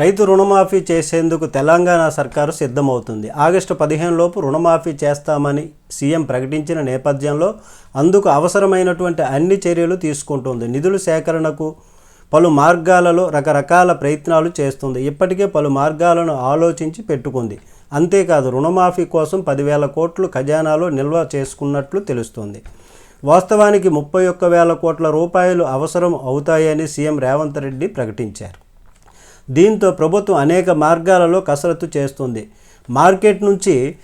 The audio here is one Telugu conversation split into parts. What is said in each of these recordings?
రైతు రుణమాఫీ చేసేందుకు తెలంగాణ సర్కారు సిద్ధమవుతుంది. ఆగస్టు పదిహేను లోపు రుణమాఫీ చేస్తామని సీఎం ప్రకటించిన నేపథ్యంలో అందుకు అవసరమైనటువంటి అన్ని చర్యలు తీసుకుంటుంది. నిధుల సేకరణకు పలు మార్గాలలో రకరకాల ప్రయత్నాలు చేస్తుంది. ఇప్పటికే పలు మార్గాలను ఆలోచించి పెట్టుకుంది. అంతేకాదు రుణమాఫీ కోసం పదివేల కోట్లు ఖజానాలో నిల్వ చేసుకున్నట్లు తెలుస్తుంది. వాస్తవానికి ముప్పై ఒక్క వేల కోట్ల రూపాయలు అవసరం అవుతాయని సీఎం రేవంత్ రెడ్డి ప్రకటించారు. దీంతో ప్రభుత్వం అనేక మార్గాలలో కసరత్తు చేస్తుంది. మార్కెట్ నుంచి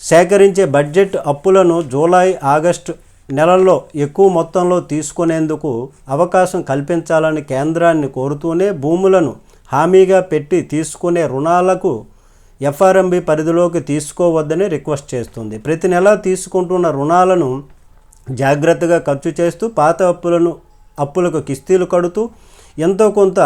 సేకరించే బడ్జెట్ అప్పులను జూలై ఆగస్టు నెలల్లో ఎక్కువ మొత్తంలో తీసుకునేందుకు అవకాశం కల్పించాలని కేంద్రాన్ని కోరుతూనే భూములను హామీగా పెట్టి తీసుకునే రుణాలకు ఎఫ్ఆర్ఎంబి పరిధిలోకి తీసుకోవద్దని రిక్వెస్ట్ చేస్తుంది. ప్రతి నెల తీసుకుంటున్న రుణాలను జాగ్రత్తగా ఖర్చు చేస్తూ పాత అప్పులను అప్పులకు కిస్తీలు కడుతూ ఎంతో కొంత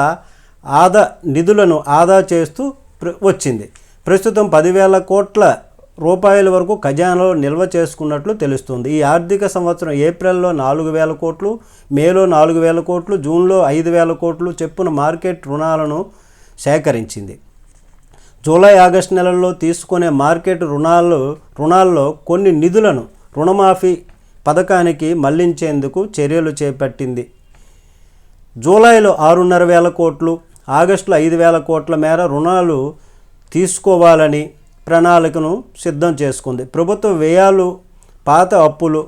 ఆదా నిధులను ఆదా చేస్తూ ప్ర- వచ్చింది. ప్రస్తుతం పదివేల కోట్ల రూపాయల వరకు ఖజానాలో నిల్వ చేసుకున్నట్లు తెలుస్తుంది. ఈ ఆర్థిక సంవత్సరం ఏప్రిల్లో నాలుగు వేల కోట్లు మేలో నాలుగు వేల కోట్లు జూన్లో ఐదు వేల కోట్లు చెప్పున మార్కెట్ రుణాలను సేకరించింది. జూలై ఆగస్టు నెలల్లో తీసుకునే మార్కెట్ రుణాలు రుణాల్లో కొన్ని నిధులను రుణమాఫీ పథకానికి మళ్ళించేందుకు చర్యలు చేపట్టింది. జూలైలో ఆరున్నర వేల కోట్లు ఆగస్టులో ఐదు వేల కోట్ల మేర రుణాలు తీసుకోవాలని ప్రణాళికను సిద్ధం చేసుకుంది. ప్రభుత్వ వ్యయాలు పాత అప్పులు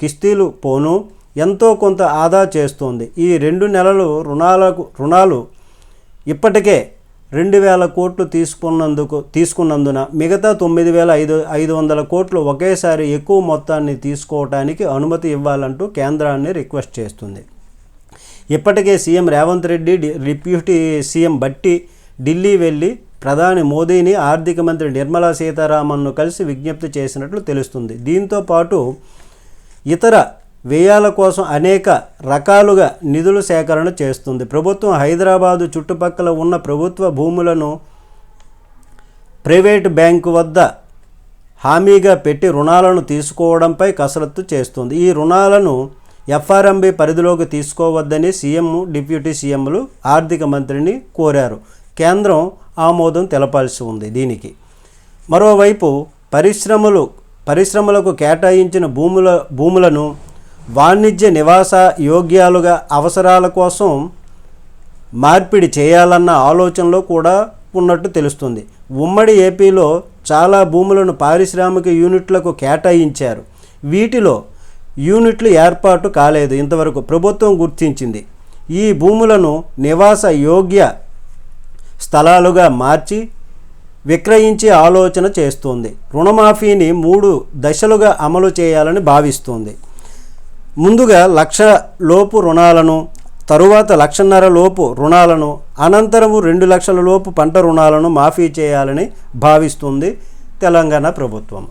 కిస్తీలు పోను ఎంతో కొంత ఆదా చేస్తుంది. ఈ రెండు నెలలు రుణాలకు రుణాలు ఇప్పటికే రెండు వేల కోట్లు తీసుకున్నందుకు తీసుకున్నందున మిగతా తొమ్మిది వేల ఐదు ఐదు వందల కోట్లు ఒకేసారి ఎక్కువ మొత్తాన్ని తీసుకోవటానికి అనుమతి ఇవ్వాలంటూ కేంద్రాన్ని రిక్వెస్ట్ చేస్తుంది. ఇప్పటికే CM Revanth Reddy deputy CM Bhatti Delhi వెళ్ళి ప్రధాని మోదీని ఆర్థిక మంత్రి నిర్మలా సీతారామన్ను కలిసి విజ్ఞప్తి చేసినట్లు తెలుస్తుంది. దీంతో పాటు ఇతర వ్యయాల కోసం అనేక రకాలుగా నిధుల సేకరణ చేస్తుంది. ప్రభుత్వం హైదరాబాదు చుట్టుపక్కల ఉన్న ప్రభుత్వ భూములను ప్రైవేటు బ్యాంకు వద్ద హామీగా పెట్టి రుణాలను తీసుకోవడంపై కసరత్తు చేస్తుంది. ఈ రుణాలను ఎఫ్ఆర్ఎంబి పరిధిలోకి తీసుకోవద్దని సీఎం డిప్యూటీ సీఎంలు ఆర్థిక మంత్రిని కోరారు. కేంద్రం ఆమోదం తెలపాల్సి ఉంది దీనికి. మరోవైపు పరిశ్రమలు పరిశ్రమలకు కేటాయించిన భూముల భూములను వాణిజ్య నివాస యోగ్యాలుగా అవసరాల కోసం మార్పిడి చేయాలన్న ఆలోచనలో కూడా ఉన్నట్టు తెలుస్తుంది. ఉమ్మడి ఏపీలో చాలా భూములను పారిశ్రామిక యూనిట్లకు కేటాయించారు. వీటిలో యూనిట్లు ఏర్పాటు కాలేదు ఇంతవరకు ప్రభుత్వం గుర్తించింది. ఈ భూములను నివాస యోగ్య స్థలాలుగా మార్చి విక్రయించే ఆలోచన చేస్తోంది. రుణమాఫీని మూడు దశలుగా అమలు చేయాలని భావిస్తోంది. ముందుగా లక్ష లోపు రుణాలను తరువాత లక్షన్నర లోపు రుణాలను అనంతరము రెండు లక్షల లోపు పంట రుణాలను మాఫీ చేయాలని భావిస్తుంది తెలంగాణ ప్రభుత్వం.